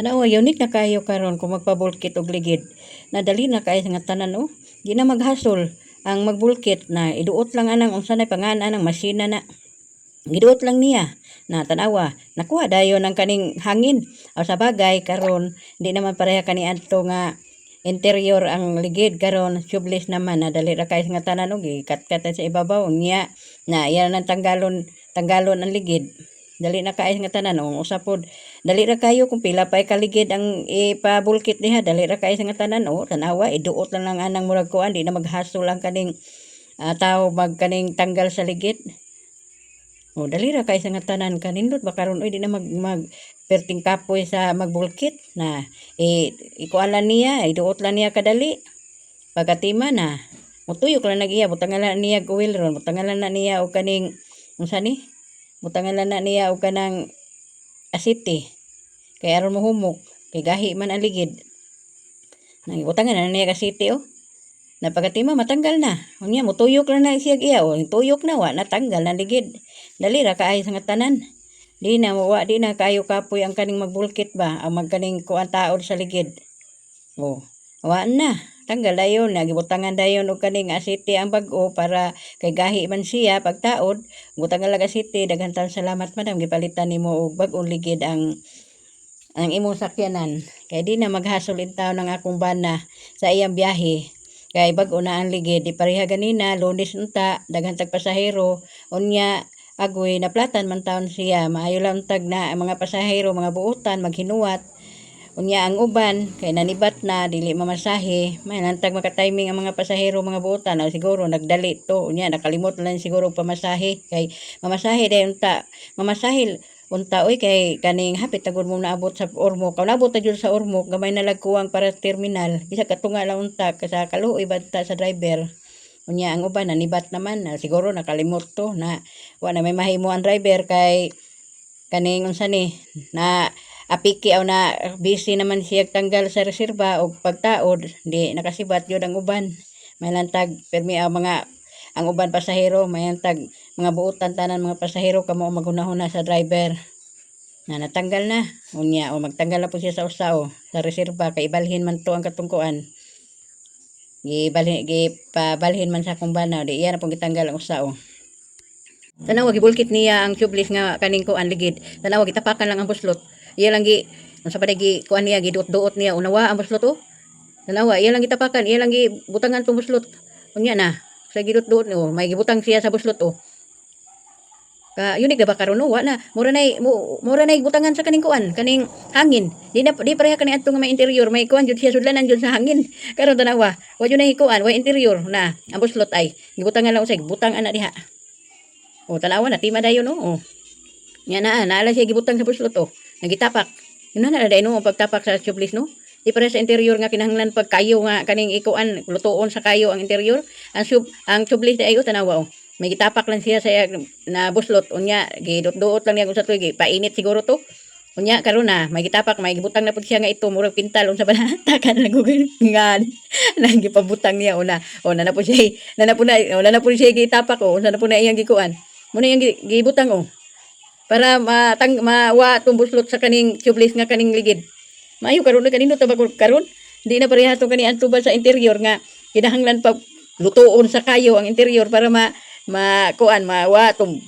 Ano, unique na kayo karon kung magpabulkit og ligid. Nadali na kayo nga tanan oh. Di na maghasol ang magbulkit na iduot lang anang unsa na panganan ng masina na. Giduot lang niya na tanawa nakuha dayon ang kaning hangin aw sa bagay karon di naman pareha kani adto nga interior ang ligid karon tubeless naman na dali ra kay nga tanan og kat-kat sa ibabaw niya na iyan ang tanggalon tanggalon ang ligid dali na kaay nga tanan og usapod dali ra kayo kung pila pa kaligid ang ipabulkit niya dali ra kaay nga tanan o tanawa iduot lang lang anang murag kuan di na maghasol ang kaning ah, tao magkaning tanggal sa ligid. O dali ra sa nga tanan kanindot ba karon oy di na mag mag perting kapoy sa magbulkit na eh ikualan niya iduot lang niya kadali. Pagkatima na mutuyok lang nagiya butangalan niya oil ron butangalan na niya og kaning unsa ni butangalan na niya og kanang asiti kay aron mo humok kay gahi man ang ligid nang butangan na niya kasiti oh na pagkatima matanggal na. Unya mo tuyok lang na siya iya o tuyok na wa natanggal na ligid. Dali ra kaay sa tanan. Di na wa di na kayo kapoy ang kaning magbulkit ba ang magkaning kuan taod sa ligid. O wa na tanggal dayon nagibutangan dayon og kaning asiti ang bag-o para kay gahi man siya pagtaod. Butangan lang asiti daghan salamat madam. Gipalitan nimo og bag-o ligid ang ang imong sakyanan. Kay di na maghasolin taon ng akong bana sa iyang biyahe. Kay bag una ang ligid, di pareha ganina, lunes unta, daghang tag pasahero, unya agoy naplatan man taon siya, maayo lang tag na ang mga pasahero, mga buutan, maghinuwat, unya ang uban, kay nanibat na, dili mamasahe, may lantag makatiming ang mga pasahero, mga buutan, o siguro nagdali to, unya nakalimot lang siguro pamasahe, kay mamasahe day unta, mamasahe, unta oy kay kaning hapit tagod mo naabot sa Ormoc. Kaw naabot ta sa Ormoc, gamay na lagkuwang para terminal. Bisa katunga lang unta sa kaluoy banta sa driver. Unya ang uban nanibat naman na siguro nakalimot to na wa na may mahimo ang driver kay kaning unsa ni na apiki aw na busy naman siya tanggal sa reserba o pagtaod. Di nakasibat yun ang uban. May lantag permi ang mga ang uban pasahero may lantag mga buutan tanan mga pasahero kamo magunahon sa driver. Na natanggal na. Unya o magtanggal na po siya sa usaw sa reserba kay ibalhin man to ang katungkuan. Gibalhin gipabalhin man sa kumbana di iya na pong gitanggal ang usaw. Tanawa gibulkit niya ang tubeless nga kaning kuan ligid. Tanawa gitapakan lang ang buslot iya lang gi. Unsa pa gi. Kuan niya giduot-duot niya. Unawa ang buslot oh. Tanawa iya lang gitapakan. Iya lang gi butangan tong buslot unya na. Sa gidut-duot oh. May gibutang siya sa buslot oh. Ka unique na ba karon? Wa na. Mura nay mu- mura nay butangan sa kaning kuan kaning hangin. Di na di pareha kani adto nga may interior. May kuan jud siya sudlanan jud sa hangin. Karon tanawa wa jud nay kuan wa interior. Na ang buslot ay. Gibutangan lang usay butang ana diha. O tanawa na tima dayon no oh. Nya na naala siya gibutang sa buslot oh nagitapak. Yun na na no pagtapak sa tubeless no? Di pareha sa interior nga kinahanglan pag kayo nga kaning ikuan lutuon sa kayo ang interior. Ang sub ang tubeless ay oh tanawa oh may gitapak lang siya sa na buslot. Unya gidot-duot lang niya kung sa tuig painit siguro to. Unya karon na may gitapak may gibutang na pud siya nga ito murag pintal unsa ba na takan lang gugol nga nang gipabutang niya una o na na po siya na na po na o na po siya gitapak o unsa na po na iyang gikuan. Mo na iyang gi- gibutang o para matang mawa tong buslot sa kaning tubeless nga kaning ligid. Maayo karon na kanino tabag karon? Di na pareha to kani antuba sa interior nga kinahanglan pag lutuon sa kayo ang interior para ma ma kuan mawa tong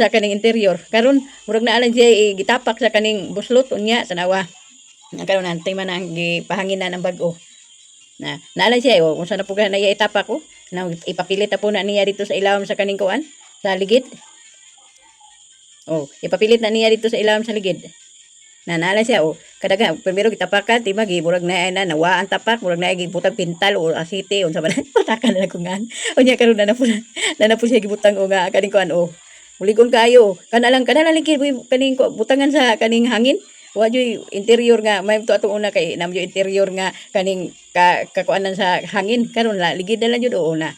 sa kaning interior. Karon murag na alang siya gitapak sa kaning buslot unya tanawa na karon antay man ang gipahanginan ng bag-o. Na naalan siya o kung saan na po na iya itapak ko na ipapilit na po na niya dito sa ilawom sa kaning kuan sa ligid oh ipapilit na niya dito sa ilawom sa ligid. Na naala siya o kadaga primero gitapakan di ba giburag na na nawa ang tapak murag na gibutang pintal o asite unsa ba patakan na kungan unya karon na na po na na po siya gibutang o nga kaning kuan o Muligon kayo. Kana lang kana lang ligid kaning butangan sa kaning hangin. Wa joy interior nga may to atong una kay nam interior nga kaning ka, kakuanan sa hangin. Karon la ligid na lang jud o na.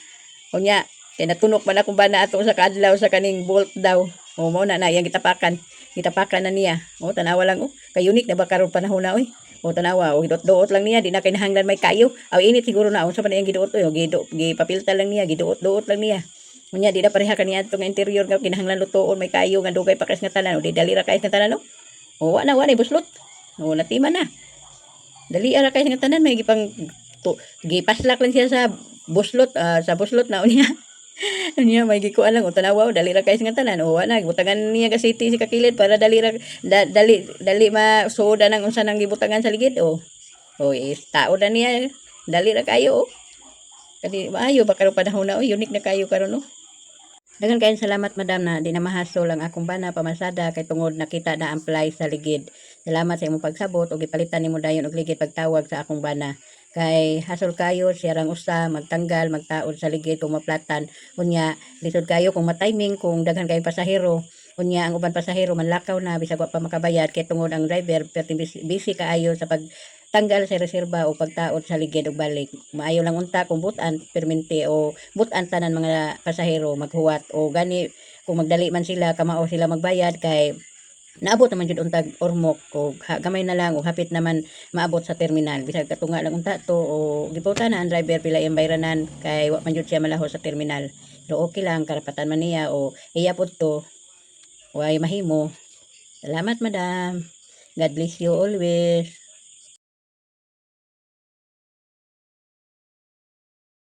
Unya kay natunok man akong bana ato sa kadlaw sa kaning bolt daw o mo na na iyang gitapakan. Gitapakan na niya. O tanawa lang o kay unique na ba karon panahon na oy? O tanawa o gidot-duot lang niya. Di na kinahanglan may kayo. Aw init siguro na unsa pa na iyang giduot o gido gipapilta lang niya giduot-duot lang niya. Unya di na pareha kaniya itong interior nga kinahanglan lutoon may kayo nga dugay pakas nga tanan o di dali ra kayas nga tanan no. O wa na wa ni buslot. O natima na. Dali ara kay nga tanan may gipang to, gipaslak lang siya sa buslot ah, sa buslot na unya. Unya may gikuan lang tanawa o, dali ra kay nga tanan o ana gibutangan niya ka city si kakilid para dali ra da, dali dali ma suoda nang unsa nang gibutangan sa ligid o. O is tao na niya dali ra kayo o. Kadi maayo ba karon panahon na o unique na kayo karon o. Dagan kayo salamat madam na di na mahasol ang akong bana pamasada kay tungod nakita na apply sa ligid. Salamat sa imong pagsabot ug gipalitan nimo dayon og ligid pagtawag sa akong bana. Kay hasol kayo siya rang usa magtanggal magtaod sa ligid kung maplatan. Unya lisod kayo kung matiming kung daghan kayong pasahero. Unya ang uban pasahero manlakaw na bisag wa pa makabayad kay tungod ang driver perti busy, kaayo sa pag tanggal sa reserba o pagtaod sa ligid ug balik. Maayo lang unta kung butan perminti o butan tanan mga pasahero maghuwat o gani. Kung magdali man sila kamao sila magbayad kay naabot naman jud untag ormok o gamay na lang o hapit naman maabot sa terminal. Bisag katunga lang unta to o giputa na ang driver pila yung bayranan kay wa man jud siya malaho sa terminal. Pero okay lang karapatan man niya o iya pud to. Way mahimo. Salamat madam. God bless you always